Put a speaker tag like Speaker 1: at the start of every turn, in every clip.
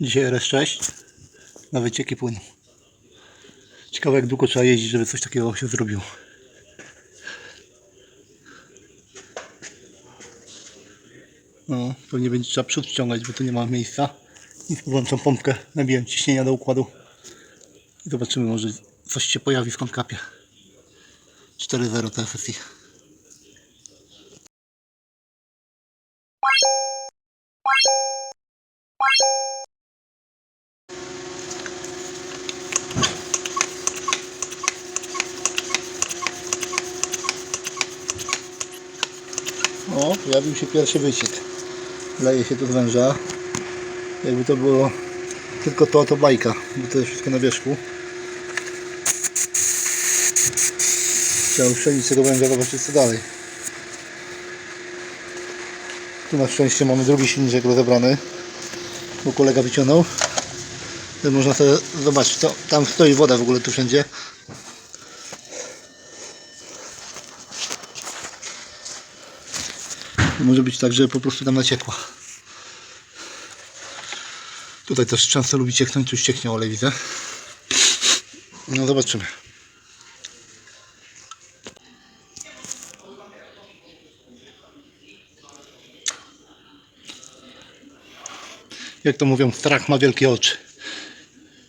Speaker 1: Dzisiaj RS6 na wycieki płynu. Ciekawe jak długo trzeba jeździć, żeby coś takiego się zrobiło. No, pewnie będzie trzeba przód wciągać, bo tu nie ma miejsca. I włączam pompkę, nabijam ciśnienia do układu. I zobaczymy, może coś się pojawi w konkapie. 4.0 TFSI. O, pojawił się pierwszy wyciek. Leje się tu z węża. Jakby to było tylko to, to bajka, bo to jest wszystko na wierzchu. Trzeba uszczelnić tego węża, zobaczyć co dalej. Tu na szczęście mamy drugi silniczek rozebrany, bo kolega wyciągnął. Można sobie zobaczyć, to, tam stoi woda w ogóle tu wszędzie. Może być tak, że po prostu tam naciekła. Tutaj też często lubi cieknąć, tu cieknie olej widzę. No zobaczymy. Jak to mówią, strach ma wielkie oczy.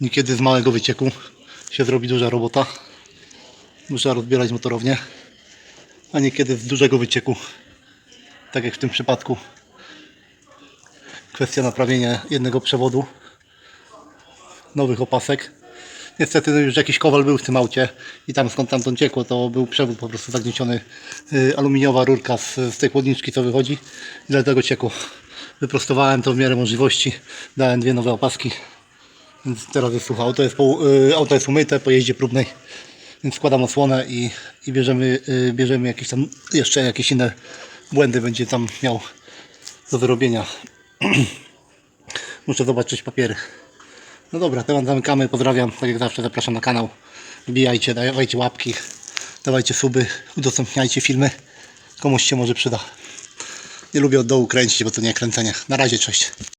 Speaker 1: Niekiedy z małego wycieku się zrobi duża robota. Muszę rozbierać motorownię. A niekiedy z dużego wycieku tak jak w tym przypadku. Kwestia naprawienia jednego przewodu. Nowych opasek. Niestety no już jakiś kowal był w tym aucie i tam skąd tamtąd ciekło to był przewód po prostu zagnieciony y, aluminiowa rurka z, z tej chłodniczki co wychodzi. I dlatego ciekło. Wyprostowałem to w miarę możliwości. Dałem dwie nowe opaski. Więc teraz jest sucho auto jest, po, y, auto jest umyte po jeździe próbnej. Więc składam osłonę i, i bierzemy, y, bierzemy jakieś tam jeszcze jakieś inne błędy będzie tam miał do wyrobienia. Muszę zobaczyć papiery. No dobra, teraz zamykamy. Pozdrawiam. Tak jak zawsze zapraszam na kanał. Wbijajcie, dawajcie łapki, dawajcie suby, udostępniajcie filmy. Komuś się może przyda. Nie lubię od dołu kręcić, bo to nie kręcenie. Na razie, cześć.